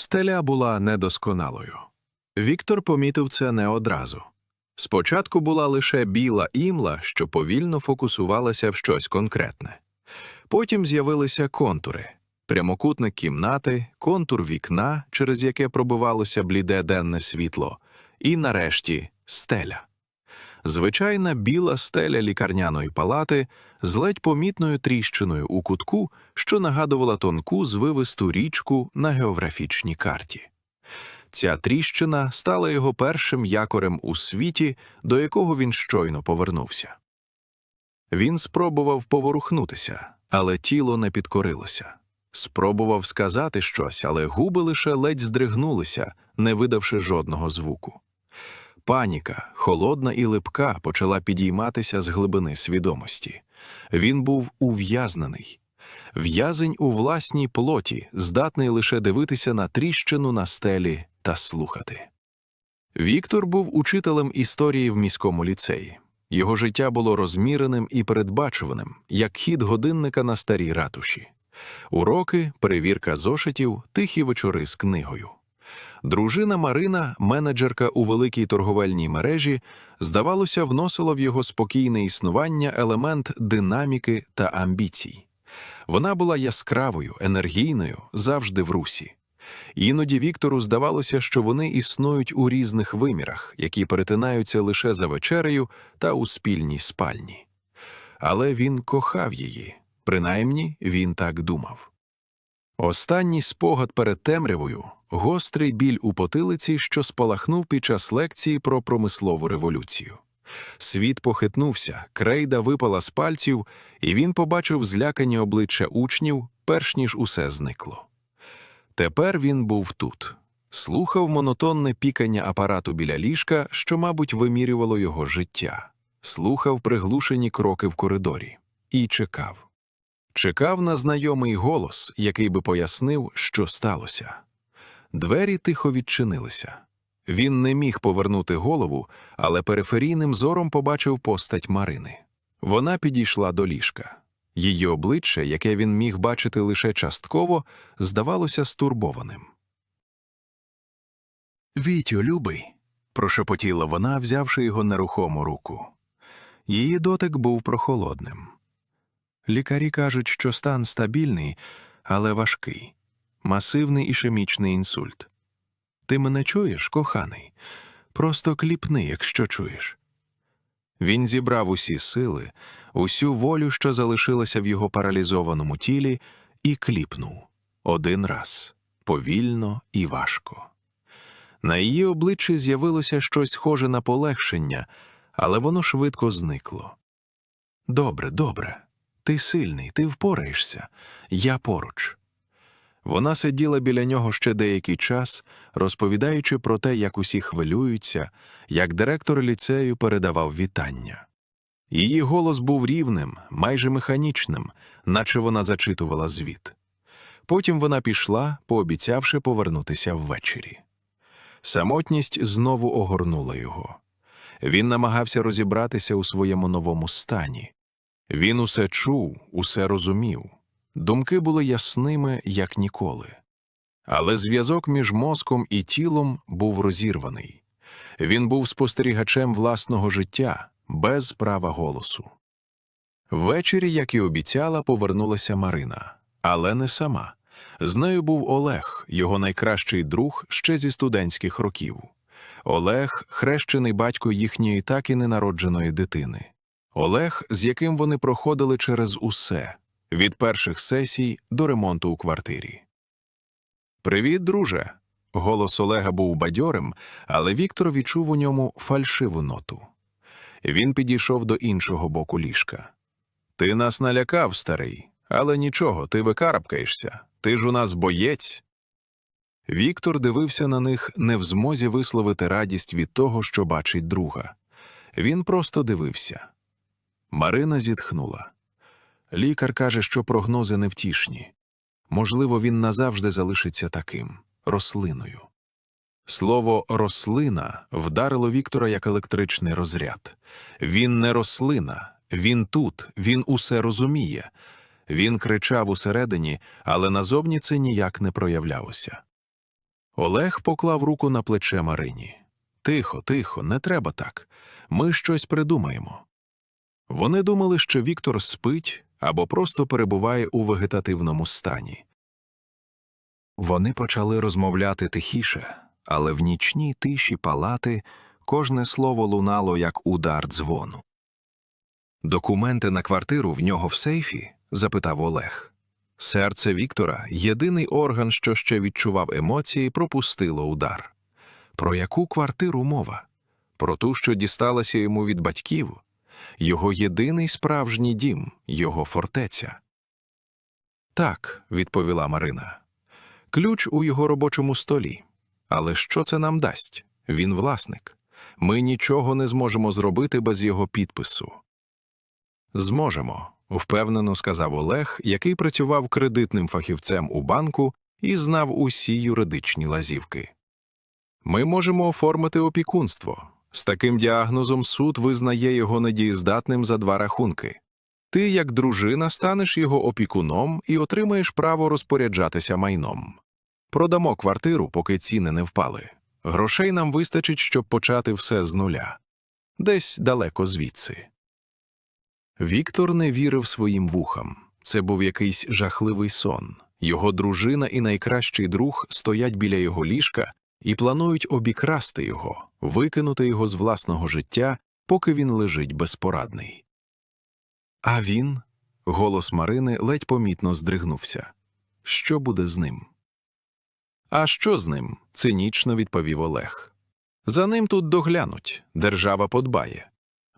Стеля була недосконалою. Віктор помітив це не одразу. Спочатку була лише біла імла, що повільно фокусувалася в щось конкретне. Потім з'явилися контури прямокутник кімнати, контур вікна, через яке пробивалося бліде денне світло, і нарешті стеля. Звичайна біла стеля лікарняної палати з ледь помітною тріщиною у кутку, що нагадувала тонку звивисту річку на географічній карті. Ця тріщина стала його першим якорем у світі, до якого він щойно повернувся. Він спробував поворухнутися, але тіло не підкорилося. Спробував сказати щось, але губи лише ледь здригнулися, не видавши жодного звуку. Паніка, холодна і липка, почала підійматися з глибини свідомості. Він був ув'язнений. В'язень у власній плоті, здатний лише дивитися на тріщину на стелі та слухати. Віктор був учителем історії в міському ліцеї. Його життя було розміреним і передбачуваним, як хід годинника на старій ратуші. Уроки, перевірка зошитів, тихі вечори з книгою. Дружина Марина, менеджерка у великій торговельній мережі, здавалося, вносила в його спокійне існування елемент динаміки та амбіцій. Вона була яскравою, енергійною, завжди в русі. Іноді Віктору здавалося, що вони існують у різних вимірах, які перетинаються лише за вечерею та у спільній спальні. Але він кохав її, принаймні він так думав. Останній спогад перед темрявою гострий біль у потилиці, що спалахнув під час лекції про промислову революцію. Світ похитнувся, крейда випала з пальців, і він побачив злякані обличчя учнів, перш ніж усе зникло. Тепер він був тут, слухав монотонне пікання апарату біля ліжка, що, мабуть, вимірювало його життя, слухав приглушені кроки в коридорі і чекав. Чекав на знайомий голос, який би пояснив, що сталося. Двері тихо відчинилися. Він не міг повернути голову, але периферійним зором побачив постать Марини. Вона підійшла до ліжка. Її обличчя, яке він міг бачити лише частково, здавалося стурбованим. Вітю, любий, прошепотіла вона, взявши його нерухому руку. Її дотик був прохолодним. Лікарі кажуть, що стан стабільний, але важкий, масивний ішемічний інсульт. Ти мене чуєш, коханий? Просто кліпни, якщо чуєш. Він зібрав усі сили, усю волю, що залишилася в його паралізованому тілі, і кліпнув один раз повільно і важко. На її обличчі з'явилося щось схоже на полегшення, але воно швидко зникло. Добре, добре. Ти сильний, ти впораєшся, я поруч. Вона сиділа біля нього ще деякий час, розповідаючи про те, як усі хвилюються, як директор ліцею передавав вітання. Її голос був рівним, майже механічним, наче вона зачитувала звіт. Потім вона пішла, пообіцявши повернутися ввечері. Самотність знову огорнула його. Він намагався розібратися у своєму новому стані. Він усе чув, усе розумів. Думки були ясними, як ніколи. Але зв'язок між мозком і тілом був розірваний. Він був спостерігачем власного життя, без права голосу. Ввечері, як і обіцяла, повернулася Марина, але не сама. З нею був Олег, його найкращий друг ще зі студентських років. Олег, хрещений батько їхньої так і ненародженої дитини. Олег, з яким вони проходили через усе від перших сесій до ремонту у квартирі. Привіт, друже. Голос Олега був бадьорим, але Віктор відчув у ньому фальшиву ноту. Він підійшов до іншого боку ліжка. Ти нас налякав, старий, але нічого, ти викарабкаєшся. Ти ж у нас боєць. Віктор дивився на них не в змозі висловити радість від того, що бачить друга. Він просто дивився. Марина зітхнула. Лікар каже, що прогнози невтішні. Можливо, він назавжди залишиться таким рослиною. Слово рослина вдарило Віктора як електричний розряд. Він не рослина, він тут, він усе розуміє. Він кричав усередині, але назовні це ніяк не проявлялося. Олег поклав руку на плече Марині. Тихо, тихо, не треба так. Ми щось придумаємо. Вони думали, що Віктор спить або просто перебуває у вегетативному стані. Вони почали розмовляти тихіше, але в нічній тиші палати кожне слово лунало як удар дзвону. Документи на квартиру в нього в сейфі? запитав Олег. Серце Віктора, єдиний орган, що ще відчував емоції, пропустило удар. Про яку квартиру мова? Про ту, що дісталася йому від батьків, його єдиний справжній дім, його фортеця. Так, відповіла Марина. Ключ у його робочому столі. Але що це нам дасть? Він власник. Ми нічого не зможемо зробити без його підпису. Зможемо, впевнено сказав Олег, який працював кредитним фахівцем у банку і знав усі юридичні лазівки. Ми можемо оформити опікунство. З таким діагнозом суд визнає його недієздатним за два рахунки. Ти, як дружина, станеш його опікуном і отримаєш право розпоряджатися майном. Продамо квартиру, поки ціни не впали. Грошей нам вистачить, щоб почати все з нуля. Десь далеко звідси. Віктор не вірив своїм вухам. Це був якийсь жахливий сон. Його дружина і найкращий друг стоять біля його ліжка і планують обікрасти його, викинути його з власного життя, поки він лежить безпорадний. А він, голос Марини ледь помітно здригнувся. Що буде з ним? А що з ним? цинічно відповів Олег. За ним тут доглянуть, держава подбає.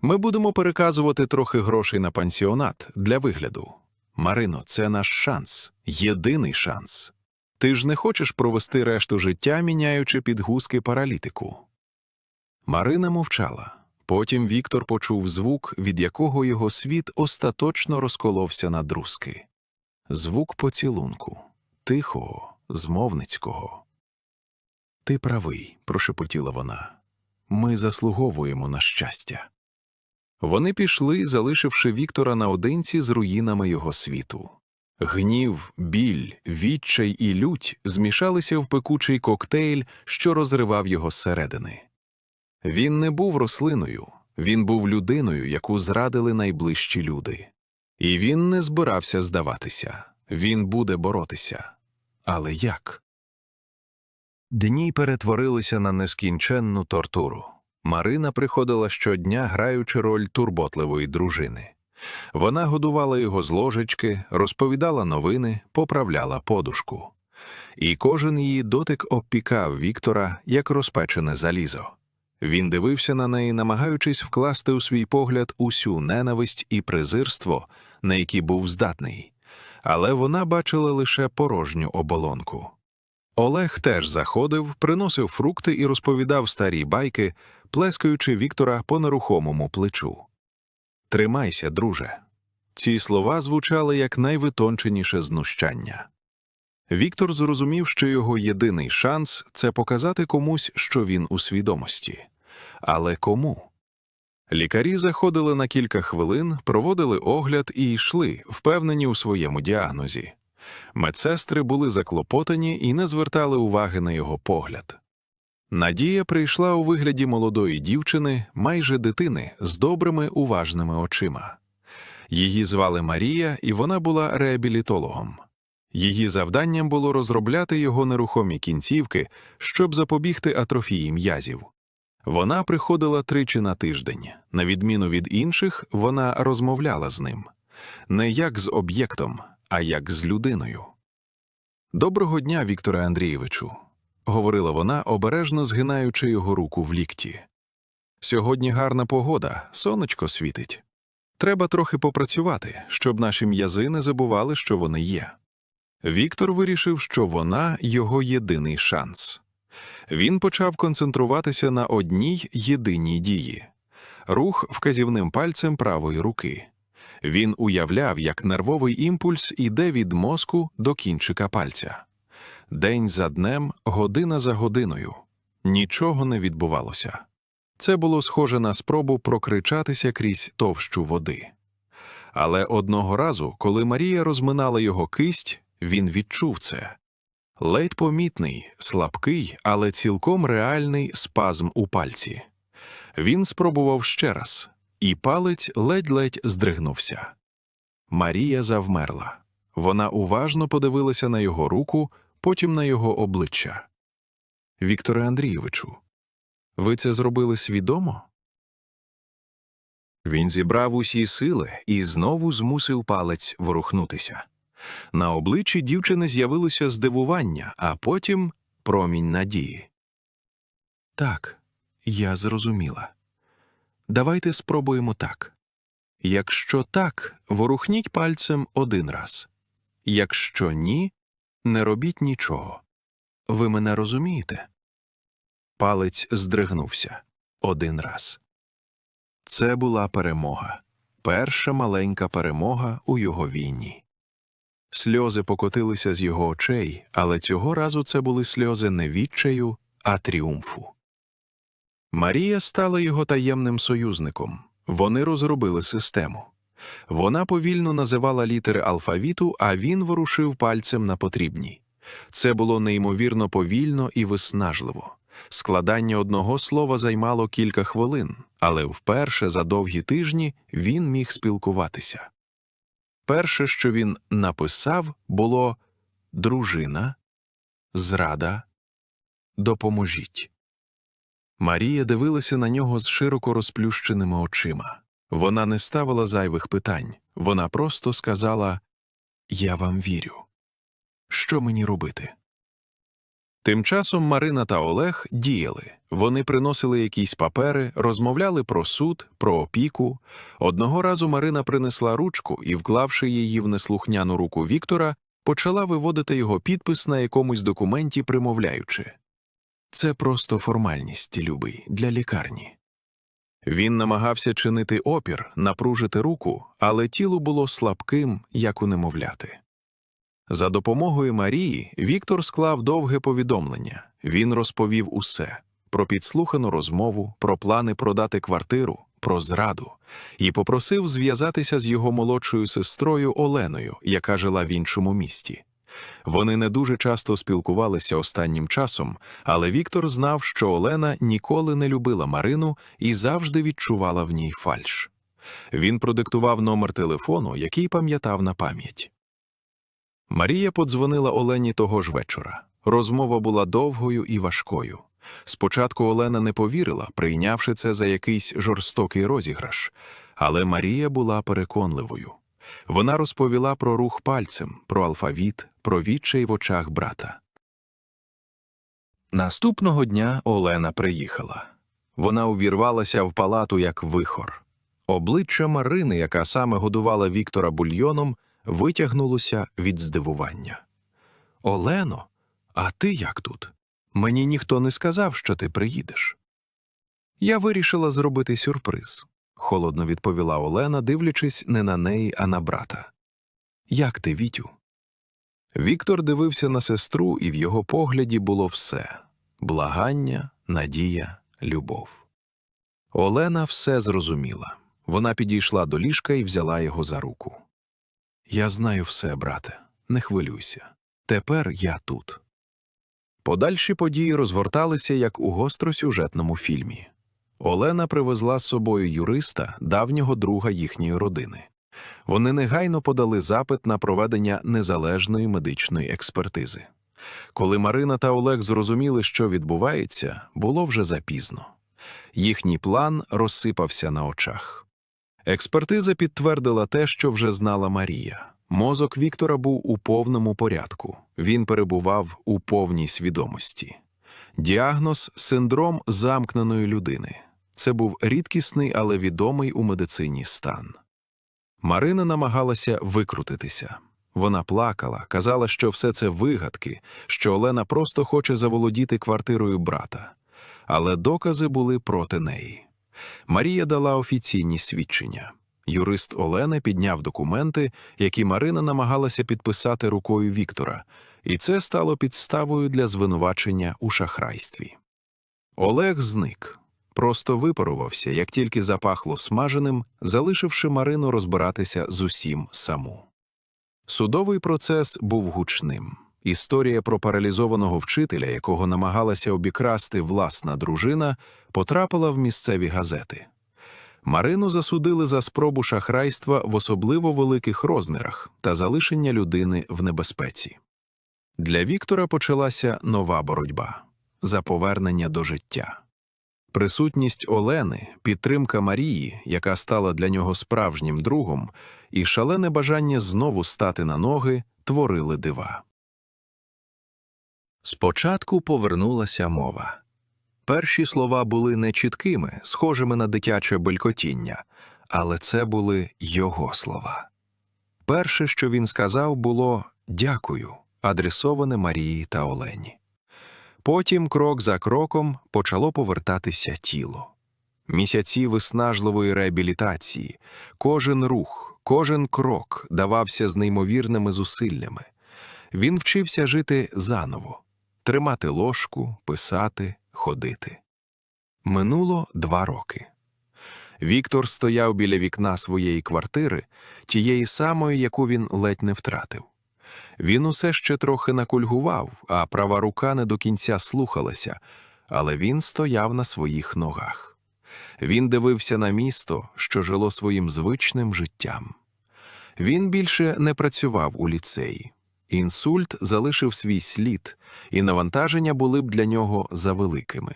Ми будемо переказувати трохи грошей на пансіонат для вигляду. Марино, це наш шанс, єдиний шанс. Ти ж не хочеш провести решту життя, міняючи підгузки паралітику. Марина мовчала. Потім Віктор почув звук, від якого його світ остаточно розколовся на друзки. Звук поцілунку, тихого, змовницького. Ти правий, прошепотіла вона. Ми заслуговуємо на щастя. Вони пішли, залишивши Віктора наодинці з руїнами його світу. Гнів, біль, відчай і лють змішалися в пекучий коктейль, що розривав його зсередини. Він не був рослиною, він був людиною, яку зрадили найближчі люди. І він не збирався здаватися, він буде боротися. Але як? Дні перетворилися на нескінченну тортуру. Марина приходила щодня, граючи роль турботливої дружини. Вона годувала його з ложечки, розповідала новини, поправляла подушку. І кожен її дотик обпікав Віктора, як розпечене залізо. Він дивився на неї, намагаючись вкласти у свій погляд усю ненависть і презирство, на які був здатний, але вона бачила лише порожню оболонку. Олег теж заходив, приносив фрукти і розповідав старі байки, плескаючи Віктора по нерухомому плечу. Тримайся, друже. Ці слова звучали як найвитонченіше знущання. Віктор зрозумів, що його єдиний шанс це показати комусь, що він у свідомості. Але кому? Лікарі заходили на кілька хвилин, проводили огляд і йшли, впевнені у своєму діагнозі. Медсестри були заклопотані і не звертали уваги на його погляд. Надія прийшла у вигляді молодої дівчини, майже дитини, з добрими уважними очима. Її звали Марія, і вона була реабілітологом. Її завданням було розробляти його нерухомі кінцівки, щоб запобігти атрофії м'язів. Вона приходила тричі на тиждень. На відміну від інших, вона розмовляла з ним не як з об'єктом, а як з людиною. Доброго дня, Вікторе Андрійовичу, говорила вона, обережно згинаючи його руку в лікті. Сьогодні гарна погода, сонечко світить. Треба трохи попрацювати, щоб наші м'язи не забували, що вони є. Віктор вирішив, що вона його єдиний шанс. Він почав концентруватися на одній єдиній дії рух вказівним пальцем правої руки. Він уявляв, як нервовий імпульс іде від мозку до кінчика пальця. День за днем, година за годиною. Нічого не відбувалося. Це було схоже на спробу прокричатися крізь товщу води. Але одного разу, коли Марія розминала його кисть, він відчув це. Ледь помітний, слабкий, але цілком реальний спазм у пальці. Він спробував ще раз, і палець ледь-ледь здригнувся. Марія завмерла. Вона уважно подивилася на його руку, потім на його обличчя. Вікторе Андрійовичу, ви це зробили свідомо? Він зібрав усі сили і знову змусив палець ворухнутися. На обличчі дівчини з'явилося здивування, а потім промінь надії. Так, я зрозуміла. Давайте спробуємо так. Якщо так, ворухніть пальцем один раз. Якщо ні, не робіть нічого. Ви мене розумієте? Палець здригнувся один раз. Це була перемога, перша маленька перемога у його війні. Сльози покотилися з його очей, але цього разу це були сльози не відчаю, а тріумфу. Марія стала його таємним союзником. Вони розробили систему. Вона повільно називала літери алфавіту, а він ворушив пальцем на потрібні. Це було неймовірно повільно і виснажливо. Складання одного слова займало кілька хвилин, але вперше за довгі тижні він міг спілкуватися. Перше, що він написав, було дружина, зрада, допоможіть. Марія дивилася на нього з широко розплющеними очима. Вона не ставила зайвих питань, вона просто сказала Я вам вірю. Що мені робити? Тим часом Марина та Олег діяли. Вони приносили якісь папери, розмовляли про суд, про опіку. Одного разу Марина принесла ручку і, вклавши її в неслухняну руку Віктора, почала виводити його підпис на якомусь документі, примовляючи це просто формальність, любий, для лікарні. Він намагався чинити опір, напружити руку, але тіло було слабким, як у немовляти. За допомогою Марії Віктор склав довге повідомлення. Він розповів усе про підслухану розмову, про плани продати квартиру, про зраду, і попросив зв'язатися з його молодшою сестрою Оленою, яка жила в іншому місті. Вони не дуже часто спілкувалися останнім часом, але Віктор знав, що Олена ніколи не любила Марину і завжди відчувала в ній фальш. Він продиктував номер телефону, який пам'ятав на пам'ять. Марія подзвонила Олені того ж вечора. Розмова була довгою і важкою. Спочатку Олена не повірила, прийнявши це за якийсь жорстокий розіграш, але Марія була переконливою. Вона розповіла про рух пальцем, про алфавіт, про відчай в очах брата. Наступного дня Олена приїхала. Вона увірвалася в палату як вихор. Обличчя Марини, яка саме годувала Віктора бульйоном, витягнулося від здивування. Олено, а ти як тут? Мені ніхто не сказав, що ти приїдеш. Я вирішила зробити сюрприз, холодно відповіла Олена, дивлячись не на неї, а на брата. Як ти, Вітю? Віктор дивився на сестру, і в його погляді було все благання, надія, любов. Олена все зрозуміла. Вона підійшла до ліжка і взяла його за руку. Я знаю все, брате, не хвилюйся. Тепер я тут. Подальші події розгорталися як у гостросюжетному фільмі. Олена привезла з собою юриста, давнього друга їхньої родини. Вони негайно подали запит на проведення незалежної медичної експертизи. Коли Марина та Олег зрозуміли, що відбувається, було вже запізно. Їхній план розсипався на очах. Експертиза підтвердила те, що вже знала Марія. Мозок Віктора був у повному порядку, він перебував у повній свідомості. Діагноз синдром замкненої людини. Це був рідкісний, але відомий у медицині стан. Марина намагалася викрутитися. Вона плакала, казала, що все це вигадки, що Олена просто хоче заволодіти квартирою брата. Але докази були проти неї. Марія дала офіційні свідчення. Юрист Олени підняв документи, які Марина намагалася підписати рукою Віктора, і це стало підставою для звинувачення у шахрайстві. Олег зник, просто випарувався, як тільки запахло смаженим, залишивши Марину розбиратися з усім саму. Судовий процес був гучним. Історія про паралізованого вчителя, якого намагалася обікрасти власна дружина, потрапила в місцеві газети. Марину засудили за спробу шахрайства в особливо великих розмірах та залишення людини в небезпеці. Для Віктора почалася нова боротьба за повернення до життя. Присутність Олени, підтримка Марії, яка стала для нього справжнім другом, і шалене бажання знову стати на ноги творили дива. Спочатку повернулася мова. Перші слова були нечіткими, схожими на дитяче белькотіння, але це були його слова. Перше, що він сказав, було дякую, адресоване Марії та Олені. Потім, крок за кроком, почало повертатися тіло. Місяці виснажливої реабілітації, кожен рух, кожен крок давався з неймовірними зусиллями. Він вчився жити заново, тримати ложку, писати, ходити. Минуло два роки. Віктор стояв біля вікна своєї квартири, тієї самої, яку він ледь не втратив. Він усе ще трохи накульгував, а права рука не до кінця слухалася, але він стояв на своїх ногах. Він дивився на місто, що жило своїм звичним життям. Він більше не працював у ліцеї. Інсульт залишив свій слід, і навантаження були б для нього завеликими.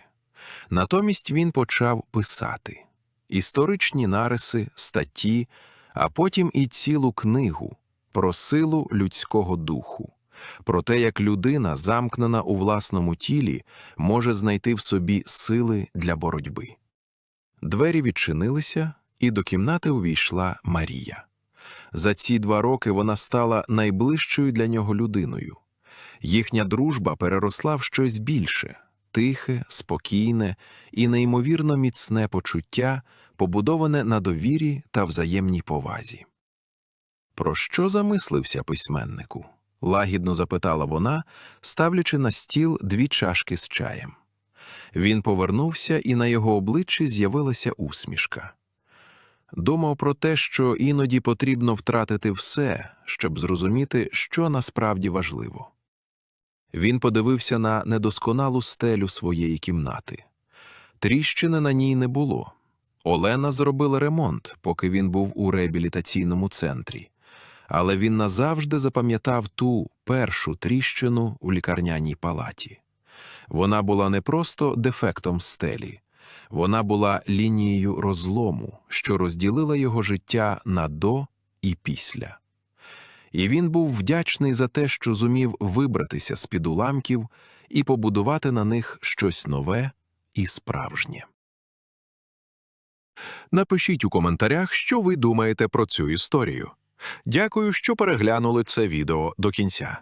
Натомість він почав писати історичні нариси, статті, а потім і цілу книгу про силу людського духу, про те, як людина, замкнена у власному тілі, може знайти в собі сили для боротьби. Двері відчинилися, і до кімнати увійшла Марія. За ці два роки вона стала найближчою для нього людиною. Їхня дружба переросла в щось більше тихе, спокійне і неймовірно міцне почуття, побудоване на довірі та взаємній повазі. Про що замислився письменнику? лагідно запитала вона, ставлячи на стіл дві чашки з чаєм. Він повернувся, і на його обличчі з'явилася усмішка. Думав про те, що іноді потрібно втратити все, щоб зрозуміти, що насправді важливо. Він подивився на недосконалу стелю своєї кімнати. Тріщини на ній не було. Олена зробила ремонт, поки він був у реабілітаційному центрі, але він назавжди запам'ятав ту першу тріщину у лікарняній палаті. Вона була не просто дефектом стелі, вона була лінією розлому, що розділила його життя на до і після. І він був вдячний за те, що зумів вибратися з під уламків і побудувати на них щось нове і справжнє. Напишіть у коментарях, що ви думаєте про цю історію. Дякую, що переглянули це відео до кінця.